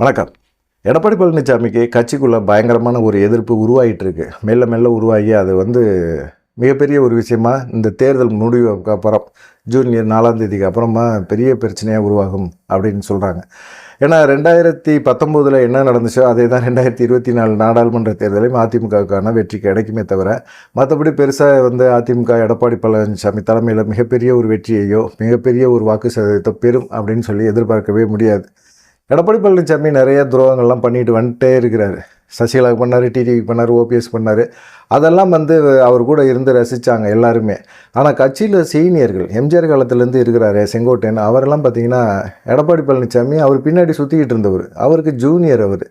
வணக்கம். எடப்பாடி பழனிசாமிக்கு கட்சிக்குள்ளே பயங்கரமான ஒரு எதிர்ப்பு உருவாகிட்டு இருக்கு மெல்ல மெல்ல உருவாகி அது வந்து மிகப்பெரிய ஒரு விஷயமா இந்த தேர்தல் முடிவுக்கு அப்புறம் ஜூனியர் நாலாம் தேதிக்கு அப்புறமா பெரிய பிரச்சனையாக உருவாகும் அப்படின்னு சொல்கிறாங்க ஏன்னா ரெண்டாயிரத்தி பத்தொம்போதில் என்ன நடந்துச்சோ அதே தான் ரெண்டாயிரத்தி இருபத்தி நாலு நாடாளுமன்ற தேர்தலையும் அதிமுகவுக்கான வெற்றி கிடைக்குமே தவிர மற்றபடி பெருசாக வந்து அதிமுக எடப்பாடி பழனிசாமி தலைமையில் மிகப்பெரிய ஒரு வெற்றியையோ மிகப்பெரிய ஒரு வாக்கு சதவீதத்தை பெறும் அப்படின்னு சொல்லி எதிர்பார்க்கவே முடியாது. எடப்பாடி பழனிசாமி நிறைய துரோகங்கள்லாம் பண்ணிட்டு வந்துட்டே இருக்கிறாரு. சசிகலாவுக்கு பண்ணார் டிடிவிக்கு பண்ணார் ஓபிஎஸ் பண்ணார். அதெல்லாம் வந்து அவர் கூட இருந்து ரசித்தாங்க எல்லாருமே. ஆனால் கட்சியில் சீனியர்கள் எம்ஜிஆர் காலத்துலேருந்து இருக்கிறாரு செங்கோட்டையன் அவரெல்லாம் பார்த்தீங்கன்னா எடப்பாடி பழனிசாமி அவர் பின்னாடி சுற்றிக்கிட்டு இருந்தவர். அவருக்கு ஜூனியர் அவர்.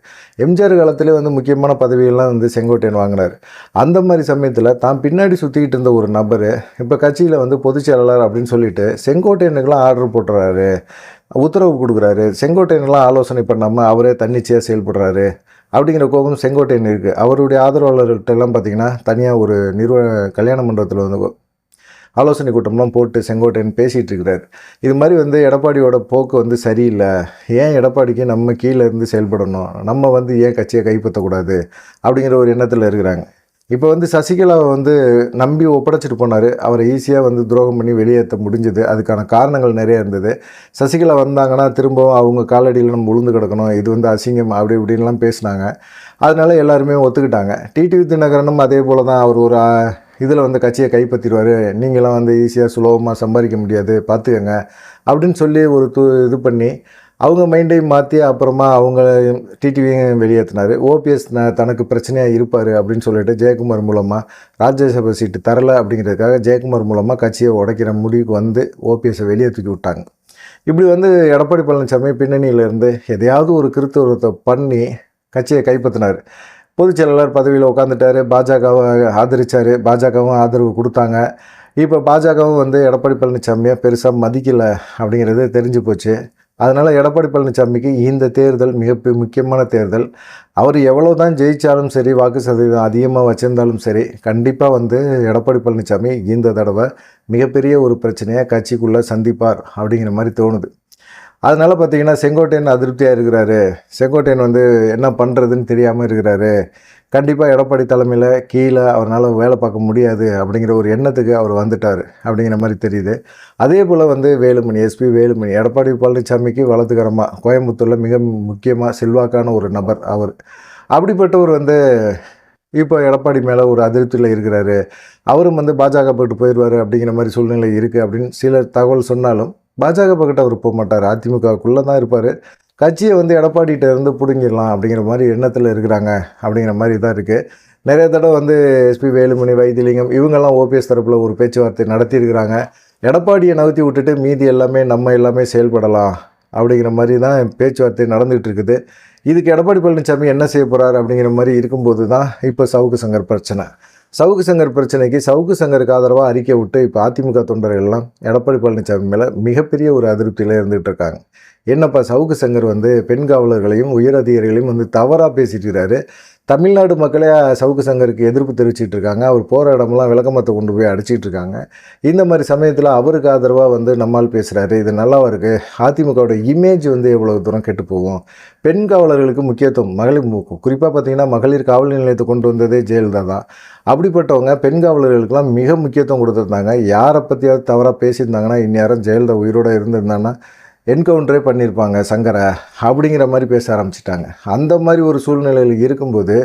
எம்ஜிஆர் காலத்திலே வந்து முக்கியமான பதவியெல்லாம் வந்து செங்கோட்டையன் வாங்கினார். அந்த மாதிரி சமயத்தில் தான் பின்னாடி சுற்றிக்கிட்டு இருந்த ஒரு நபர் இப்போ கட்சியில் வந்து பொதுச் செயலாளர் அப்படின்னு சொல்லிட்டு செங்கோட்டையனுக்கெல்லாம் ஆர்டர் போட்டுறாரு உத்தரவு கொடுக்குறாரு. செங்கோட்டையனெல்லாம் ஆலோசனை பண்ணாமல் அவரே தன்னிச்சையாக செயல்படுறாரு. அப்படிங்கிற கோபம் செங்கோட்டையன் இருக்குது அவருடைய ஆதரவாளர்கள்ட்ட எல்லாம் பார்த்தீங்கன்னா தனியாக ஒரு நிறுவ கல்யாண மண்டபத்தில் வந்து ஆலோசனை கூட்டம்லாம் போட்டு செங்கோட்டையன் பேசிகிட்டு இருக்கிறார். இது மாதிரி வந்து எடப்பாடியோட போக்கு வந்து சரியில்லை. ஏன் எடப்பாடிக்கு நம்ம கீழே இருந்து செயல்படணும்? நம்ம வந்து ஏன் கட்சியை கைப்பற்றக்கூடாது? அப்படிங்கிற ஒரு எண்ணத்தில் இருக்கிறாங்க. இப்போ வந்து சசிகலாவை வந்து நம்பி ஒப்படைச்சிட்டு போனார். அவரை ஈஸியாக வந்து துரோகம் பண்ணி வெளியேற்ற முடிஞ்சது. அதுக்கான காரணங்கள் நிறைய இருந்தது. சசிகலா வந்தாங்கன்னா திரும்பவும் அவங்க காலடியில் நம்ம உளுந்து கிடக்கணும். இது வந்து அசிங்கம் அப்படி இப்படின்லாம் பேசினாங்க. அதனால எல்லாருமே ஒத்துக்கிட்டாங்க. டிடிவி தினகரனும் அதே போல் தான் அவர் ஒரு இதில் வந்து கட்சியை கைப்பற்றிடுவார். நீங்களாம் வந்து ஈஸியாக சுலபமாக சம்பாதிக்க முடியாது. பார்த்துக்கங்க. அப்படின்னு சொல்லி ஒரு து இது பண்ணி அவங்க மைண்டையும் மாற்றி அப்புறமா அவங்க டிடிவியும் வெளியேற்றினார் ஓபிஎஸ் தனக்கு பிரச்சனையாக இருப்பார் அப்படின்னு சொல்லிட்டு ஜெயக்குமார் மூலமாக ராஜ்யசபா சீட்டு தரலை அப்படிங்கிறதுக்காக ஜெயக்குமார் மூலமாக கட்சியை உடைக்கிற முடிவுக்கு வந்து ஓபிஎஸை வெளியே தூக்கி விட்டாங்க. இப்படி வந்து எடப்பாடி பழனிசாமி பின்னணியிலேருந்து எதையாவது ஒரு கிருத்துவத்தை பண்ணி கட்சியை கைப்பற்றினார். பொதுச் செயலாளர் பதவியில் உட்காந்துட்டாரு பாஜகவை ஆதரித்தார் பாஜகவும் ஆதரவு கொடுத்தாங்க. இப்போ பாஜகவும் வந்து எடப்பாடி பழனிசாமியை பெருசாக மதிக்கலை அப்படிங்கிறது தெரிஞ்சு போச்சு. அதனால் எடப்பாடி பழனிசாமிக்கு இந்த தேர்தல் மிக முக்கியமான தேர்தல். அவர் எவ்வளோ தான் ஜெயித்தாலும் சரி வாக்கு சதவீதம் அதிகமாக வச்சிருந்தாலும் சரி கண்டிப்பாக வந்து எடப்பாடி பழனிசாமி இந்த தடவை மிகப்பெரிய ஒரு பிரச்சனையை கட்சிக்குள்ளே சந்திப்பார் அப்படிங்கிற மாதிரி தோணுது. அதனால் பார்த்தீங்கன்னா செங்கோட்டையன் அதிருப்தியாக இருக்கிறாரு. செங்கோட்டையன் வந்து என்ன பண்ணுறதுன்னு தெரியாமல் இருக்கிறாரு. கண்டிப்பாக எடப்பாடி தலைமையில் கீழே அவரால் வேலை பார்க்க முடியாது அப்படிங்கிற ஒரு எண்ணத்துக்கு அவர் வந்துட்டார் அப்படிங்கிற மாதிரி தெரியுது. அதே போல் வந்து வேலுமணி எஸ்பி வேலுமணி எடப்பாடி பழனிசாமிக்கு வலதுகரமாக கோயம்புத்தூரில் மிக முக்கியமாக செல்வாக்கான ஒரு நபர் அவர். அப்படிப்பட்டவர் வந்து இப்போ எடப்பாடி மேலே ஒரு அதிருப்தியில் இருக்கிறாரு. அவரும் வந்து பாஜக போட்டு போயிடுவார் அப்படிங்கிற மாதிரி சூழ்நிலை இருக்குது அப்படின்னு சிலர் தகவல் சொன்னாலும் பாஜக பக்கிட்ட அவர் போக மாட்டார். அதிமுகவுக்குள்ளே தான் இருப்பார். கட்சியை வந்து எடப்பாடிகிட்ட இருந்து பிடுங்கிடலாம் அப்படிங்கிற மாதிரி எண்ணத்தில் இருக்கிறாங்க அப்படிங்கிற மாதிரி தான் இருக்குது நிறைய தடவை வந்து எஸ்பி வேலுமணி வைத்தியலிங்கம் இவங்கெல்லாம் ஓபிஎஸ் தரப்பில் ஒரு பேச்சுவார்த்தை நடத்தியிருக்கிறாங்க. எடப்பாடியை நகர்த்தி விட்டுட்டு மீதி எல்லாமே நம்ம எல்லாமே செயல்படலாம் அப்படிங்கிற மாதிரி தான் பேச்சுவார்த்தை நடந்துகிட்டு இருக்குது. இதுக்கு எடப்பாடி பழனிசாமி என்ன செய்ய போகிறார் அப்படிங்கிற மாதிரி இருக்கும்போது தான் இப்போ சவுக்கு சங்கர் பிரச்சனை. சவுக்கு சங்கர் பிரச்சனைக்கு சவுக்கு சங்கருக்கு ஆதரவாக அறிக்கை விட்டு இப்போ அதிமுக தொண்டர்கள் எல்லாம் எடப்பாடி பழனிசாமி மேலே மிகப்பெரிய ஒரு அதிருப்தியில் இருந்துகிட்டு இருக்காங்க. என்னப்பா சவுக்கு சங்கர் வந்து பெண் காவலர்களையும் உயர் அதிகாரிகளையும் வந்து தவறாக பேசிட்டு இருக்கிறாரு தமிழ்நாடு மக்களே சவுக்கு சங்கருக்கு எதிர்ப்பு தெரிவிச்சிட்டு இருக்காங்க. அவர் போகிற இடமெல்லாம் விளக்கமத்தை கொண்டு போய் அடிச்சிட்டு இருக்காங்க. இந்த மாதிரி சமயத்தில் அவருக்கு ஆதரவாக வந்து நம்மால் பேசுகிறாரு இது நல்லாவா இருக்குது அதிமுகவோட இமேஜ் வந்து எவ்வளோ தூரம் கெட்டு போகும்? பெண் காவலர்களுக்கு முக்கியத்துவம் மகளிர் குறிப்பாக பார்த்தீங்கன்னா மகளிர் காவல் நிலையத்தை கொண்டு வந்ததே ஜெயலலிதா தான் இப்படிப்பட்டவங்க பெண் காவலர்களுக்கெல்லாம் மிக முக்கியத்துவம் கொடுத்துருந்தாங்க. யாரை பற்றியாவது தவறாக பேசியிருந்தாங்கன்னா இந்நேரம் ஜெயலலிதா உயிரோடு இருந்திருந்தாங்கன்னா என்கவுண்டரே பண்ணியிருப்பாங்க சங்கரை அப்படிங்கிற மாதிரி பேச ஆரம்பிச்சிட்டாங்க. அந்த மாதிரி ஒரு சூழ்நிலையில் இருக்கும்போது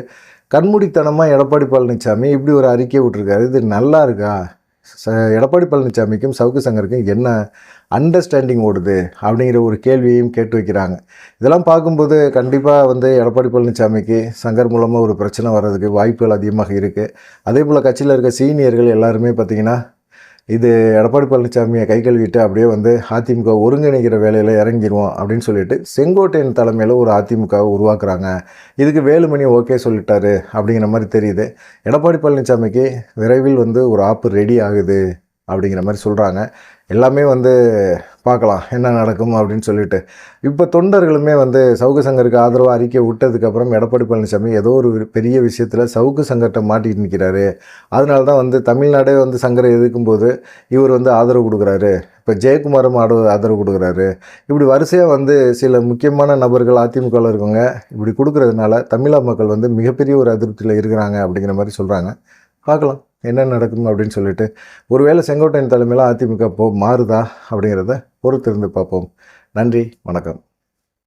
கண்மூடித்தனமாக எடப்பாடி பழனிசாமி இப்படி ஒரு அறிக்கை விட்டுருக்காரு. இது நல்லா இருக்கா? எடப்பாடி பழனிசாமிக்கும் சவுக்கு சங்கருக்கும் என்ன அண்டர்ஸ்டாண்டிங் ஓடுது அப்படிங்கிற ஒரு கேள்வியையும் கேட்டு வைக்கிறாங்க. இதெல்லாம் பார்க்கும்போது கண்டிப்பாக வந்து எடப்பாடி பழனிசாமிக்கு சங்கர் மூலமாக ஒரு பிரச்சனை வர்றதுக்கு வாய்ப்புகள் அதிகமாக இருக்குது அதே போல் கட்சியில் இருக்க சீனியர்கள் எல்லாருமே பார்த்திங்கன்னா இது எடப்பாடி பழனிசாமியை கை கழுவிட்டு அப்படியே வந்து அதிமுக ஒருங்கிணைக்கிற வேலையில் இறங்கிடுவோம் அப்படின்னு சொல்லிட்டு செங்கோட்டையன் தலைமையில் ஒரு அதிமுகவை உருவாக்குறாங்க. இதுக்கு வேலுமணி ஓகே சொல்லிட்டாரு அப்படிங்கிற மாதிரி தெரியுது. எடப்பாடி பழனிசாமிக்கு விரைவில் வந்து ஒரு ஆப்பு ரெடி ஆகுது அப்படிங்கிற மாதிரி சொல்கிறாங்க எல்லாமே வந்து பார்க்கலாம் என்ன நடக்கும் அப்படின்னு சொல்லிட்டு. இப்போ தொண்டர்களுமே வந்து சவுக்கு சங்கருக்கு ஆதரவாக அறிக்கை விட்டதுக்கப்புறம் எடப்பாடி பழனிசாமி ஏதோ ஒரு பெரிய விஷயத்தில் சவுக்கு சங்கர்கிட்ட மாட்டிட்டு நிற்கிறாரு அதனால தான் வந்து தமிழ்நாடே வந்து சங்கரை எதிர்க்கும்போது இவர் வந்து ஆதரவு கொடுக்குறாரு. இப்போ ஜெயக்குமாரும் ஆடு ஆதரவு கொடுக்குறாரு. இப்படி வரிசையாக வந்து சில முக்கியமான நபர்கள் அதிமுகவில் இருக்கவங்க இப்படி கொடுக்கறதுனால தமிழக மக்கள் வந்து மிகப்பெரிய ஒரு அதிருப்தியில் இருக்கிறாங்க அப்படிங்கிற மாதிரி சொல்கிறாங்க பார்க்கலாம். என்ன நடக்கும் அப்படின்னு சொல்லிட்டு ஒருவேளை செங்கோட்டையன் தலைமையில் அதிமுக போ மாறுதா அப்படிங்கிறத பொறுத்திருந்து பார்ப்போம். நன்றி வணக்கம்.